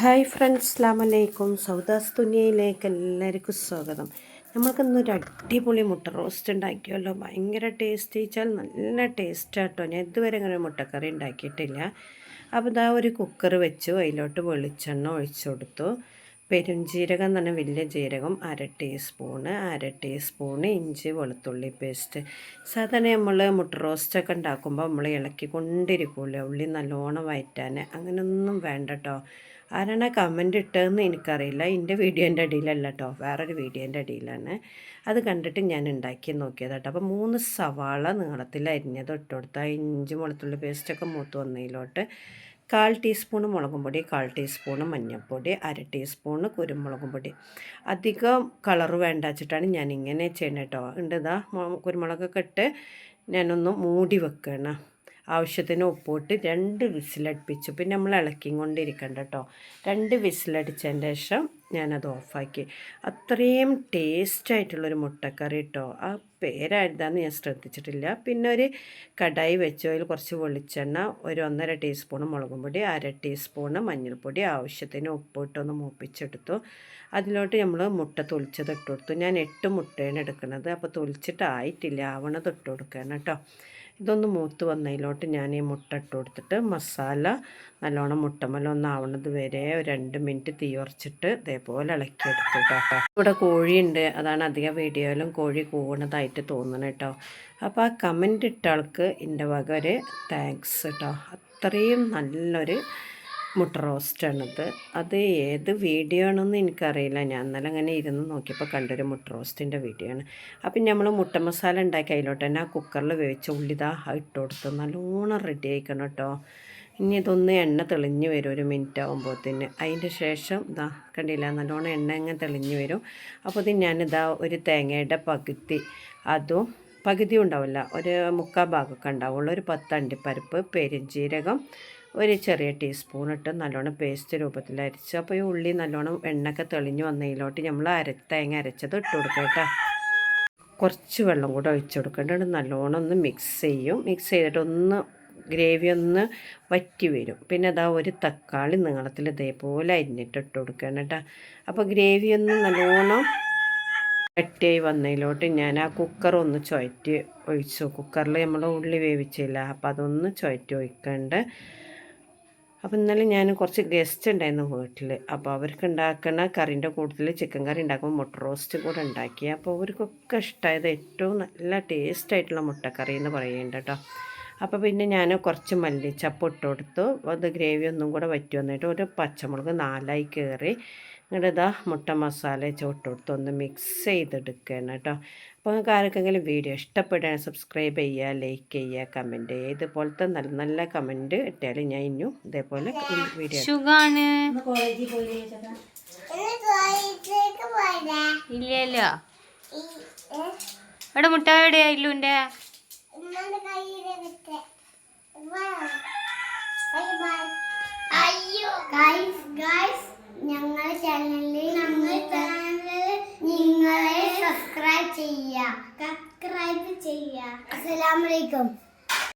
Hi friends അസ്ലാം വലൈക്കും സൗദാസ് തുനിയയിലേക്ക് എല്ലാവർക്കും സ്വാഗതം. നമ്മൾക്കിന്നൊരു അടിപൊളി മുട്ട റോസ്റ്റ് ഉണ്ടാക്കിയല്ലോ. ഭയങ്കര ടേസ്റ്റ് വെച്ചാൽ നല്ല ടേസ്റ്റ് ആട്ടോ. ഞാൻ ഇതുവരെ അങ്ങനെ മുട്ടക്കറി ഉണ്ടാക്കിയിട്ടില്ല. അപ്പോൾ ഇതാ ഒരു കുക്കർ വെച്ചു. അതിലോട്ട് വെളിച്ചെണ്ണ ഒഴിച്ചു കൊടുത്തു. പെരുംജീരകം പറഞ്ഞാൽ വലിയ ജീരകം അര ടീസ്പൂണ് അര ടീസ്പൂണ് ഇഞ്ചി വെളുത്തുള്ളി പേസ്റ്റ് സാധാരണ നമ്മൾ മുട്ട റോസ്റ്റൊക്കെ ഉണ്ടാക്കുമ്പോൾ നമ്മൾ ഇളക്കിക്കൊണ്ടിരിക്കൂലേ ഉള്ളി നല്ലോണം വയറ്റാൻ അങ്ങനെയൊന്നും വേണ്ട കേട്ടോ ആരാണ് കമന്റ് ഇട്ടതെന്ന് എനിക്കറിയില്ല. എന്റെ വീഡിയോന്റെ അടിയിലല്ല കേട്ടോ വേറൊരു വീഡിയോന്റെ അടിയിലാണ്. അത് കണ്ടിട്ട് ഞാൻ ഉണ്ടാക്കി നോക്കിയത് കേട്ടോ അപ്പോൾ മൂന്ന് സവാള നീളത്തിൽ അരിഞ്ഞത് ഇട്ട് കൊടുത്താൽ ഇഞ്ചി വെളുത്തുള്ളി പേസ്റ്റൊക്കെ മൂത്ത് വന്നതിലോട്ട് കാൽ ടീസ്പൂണ് മുളകും പൊടി കാൽ ടീസ്പൂണ് മഞ്ഞൾപ്പൊടി അര ടീസ്പൂണ് കുരുമുളകും പൊടി. അധികം കളർ വേണ്ട വെച്ചിട്ടാണ് ഞാൻ ഇങ്ങനെ ചെയ്യണം കേട്ടോ ഉണ്ട് ഇതാ കുരുമുളകൊക്കെ ഇട്ട് ഞാനൊന്ന് മൂടി വെക്കണം. ആവശ്യത്തിന് ഉപ്പിട്ട് രണ്ട് വിസിലടുപ്പിച്ചു. പിന്നെ നമ്മൾ ഇളക്കി കൊണ്ടിരിക്കണ്ട കേട്ടോ രണ്ട് വിസിലടിച്ചതിന്റെ ശേഷം ഞാനത് ഓഫാക്കി. അത്രയും ടേസ്റ്റായിട്ടുള്ളൊരു മുട്ടക്കറി കേട്ടോ ആ പേരായിരുന്നാന്ന് ഞാൻ ശ്രദ്ധിച്ചിട്ടില്ല. പിന്നെ ഒരു കടായി വെച്ചോ അതിൽ കുറച്ച് വെളിച്ചെണ്ണ ഒരു ഒന്നര ടീസ്പൂൺ മുളകും പൊടി അര ടീസ്പൂണ് മഞ്ഞൾപ്പൊടി ആവശ്യത്തിന് ഉപ്പിട്ടൊന്ന് മൂപ്പിച്ചെടുത്തു. അതിലോട്ട് നമ്മൾ മുട്ട തൊളിച്ചത് ഇട്ട് കൊടുത്തു. ഞാൻ എട്ട് മുട്ടയാണ് എടുക്കുന്നത്. അപ്പോൾ തൊളിച്ചിട്ടായിട്ടില്ല ആവണത് ഇട്ട് കൊടുക്കണം കേട്ടോ ഇതൊന്ന് മൂത്ത് വന്നതിലോട്ട് ഞാൻ ഈ മുട്ട ഇട്ട് കൊടുത്തിട്ട് മസാല നല്ലോണം മുട്ടമല ഒന്നാവണത് വരെ ഒരു രണ്ട് മിനിറ്റ് തീ ഉറച്ചിട്ട് ഇതേപോലെ ഇളക്കിയെടുത്തു കേട്ടോ ഇവിടെ കോഴിയുണ്ട്. അതാണ് അധികം വീഡിയോയിലും കോഴി കൂണതായിട്ട് തോന്നുന്നത് കേട്ടോ അപ്പോൾ ആ കമന്റ് ഇട്ട ആൾക്ക് എന്റെ വക ഒരു താങ്ക്സ് കേട്ടോ അത്രയും നല്ലൊരു മുട്ട റോസ്റ്റാണിത് അത് ഏത് വീഡിയോ ആണെന്ന് എനിക്കറിയില്ല. ഞാൻ ഇന്നലെ അങ്ങനെ ഇരുന്ന് നോക്കിയപ്പോൾ കണ്ടൊരു മുട്ട റോസ്റ്റിന്റെ വീഡിയോ ആണ്. അപ്പം നമ്മൾ മുട്ട മസാല ഉണ്ടാക്കി അതിലോട്ട് തന്നെ ആ കുക്കറിൽ വേവിച്ച ഉള്ളിതാ ഇട്ട് കൊടുത്ത് നല്ലോണം റെഡി ആയിക്കണം കേട്ടോ ഇനി ഇതൊന്ന് എണ്ണ തെളിഞ്ഞ് വരും ഒരു മിനിറ്റ് ആകുമ്പോഴത്തേന് അതിന്റെ ശേഷം ഇതാ കണ്ടില്ല നല്ലോണം എണ്ണ ഇങ്ങനെ തെളിഞ്ഞ് വരും. അപ്പോൾ ഇത് ഞാനിതാ ഒരു തേങ്ങയുടെ പകുതി അതും പകുതി ഉണ്ടാവില്ല ഒരു മുക്കാൽ ഭാഗമൊക്കെ ഉണ്ടാവുള്ളൂ. ഒരു പത്ത് അണ്ടിപ്പരിപ്പ് പെരുംജീരകം ഒരു ചെറിയ ടീസ്പൂൺ ഇട്ട് നല്ലോണം പേസ്റ്റ് രൂപത്തിൽ അരച്ച്. അപ്പോൾ ഈ ഉള്ളി നല്ലോണം എണ്ണയൊക്കെ തെളിഞ്ഞ് വന്നതിലോട്ട് നമ്മൾ അര തേങ്ങ അരച്ചത് ഇട്ട് കൊടുക്കുക കുറച്ച് വെള്ളം കൂടെ ഒഴിച്ചു കൊടുക്കേണ്ടത് നല്ലോണം ഒന്ന് മിക്സ് ചെയ്യും. മിക്സ് ചെയ്തിട്ട് ഒന്ന് ഗ്രേവി ഒന്ന് വറ്റി വരും പിന്നെ അതാ ഒരു തക്കാളി നീളത്തിൽ ഇതേപോലെ അരിഞ്ഞിട്ട് ഇട്ട് കൊടുക്കണം കേട്ടോ. അപ്പോൾ ഗ്രേവി ഒന്ന് നല്ലോണം കട്ടിയായി വന്നതിലോട്ട് ഞാൻ ആ കുക്കർ ഒന്ന് ചുവറ്റി ഒഴിച്ചു. കുക്കറിൽ നമ്മൾ ഉള്ളി വേവിച്ചില്ല. അപ്പോൾ അതൊന്ന് ചുവറ്റി ഒഴിക്കേണ്ട. അപ്പോൾ ഇന്നലെ ഞാൻ കുറച്ച് ഗസ്റ്റ് ഉണ്ടായിരുന്നു വീട്ടിൽ. അപ്പോൾ അവർക്ക് ഉണ്ടാക്കുന്ന കറിന്റെ കൂട്ടത്തിൽ ചിക്കൻ കറി ഉണ്ടാക്കുമ്പോൾ മുട്ട റോസ്റ്റ് കൂടെ ഉണ്ടാക്കി. അപ്പോൾ അവർക്കൊക്കെ ഇഷ്ടമായത് ഏറ്റവും നല്ല ടേസ്റ്റ് ആയിട്ടുള്ള മുട്ടക്കറി എന്ന് പറയുന്നുണ്ട് കേട്ടോ. അപ്പോൾ പിന്നെ ഞാൻ കുറച്ച് മല്ലിച്ചപ്പ് ഇട്ട് കൊടുത്തു അത് ഗ്രേവി ഒന്നും കൂടെ വറ്റി വന്നിട്ട് ഒരു പച്ചമുളക് നാലായി കയറി എന്നിട്ട് ഇതാ മുട്ട മസാല ചോട്ട് കൊടുത്ത് ഒന്ന് മിക്സ് ചെയ്തെടുക്കുകയാണ് കേട്ടോ അപ്പോൾ നിങ്ങൾക്ക് ആർക്കെങ്കിലും വീഡിയോ ഇഷ്ടപ്പെടുകയാണ് സബ്സ്ക്രൈബ് ചെയ്യുക ലൈക്ക് ചെയ്യുക കമന്റ് ചെയ്യുക ഇതുപോലത്തെ നല്ല നല്ല കമന്റ് ഇട്ടാൽ ഞാൻ ഇനിയും ഇതേപോലെ വീഡിയോ ഇല്ലല്ലോ. എവിടെ മുട്ട എവിടെയാ ഇല്ലുന്റെ ഞങ്ങളുടെ ചാനലിൽ നിങ്ങളെ സബ്സ്ക്രൈബ് ചെയ്യുക സബ്സ്ക്രൈബ് ചെയ്യുക അസ്സലാമലൈക്കും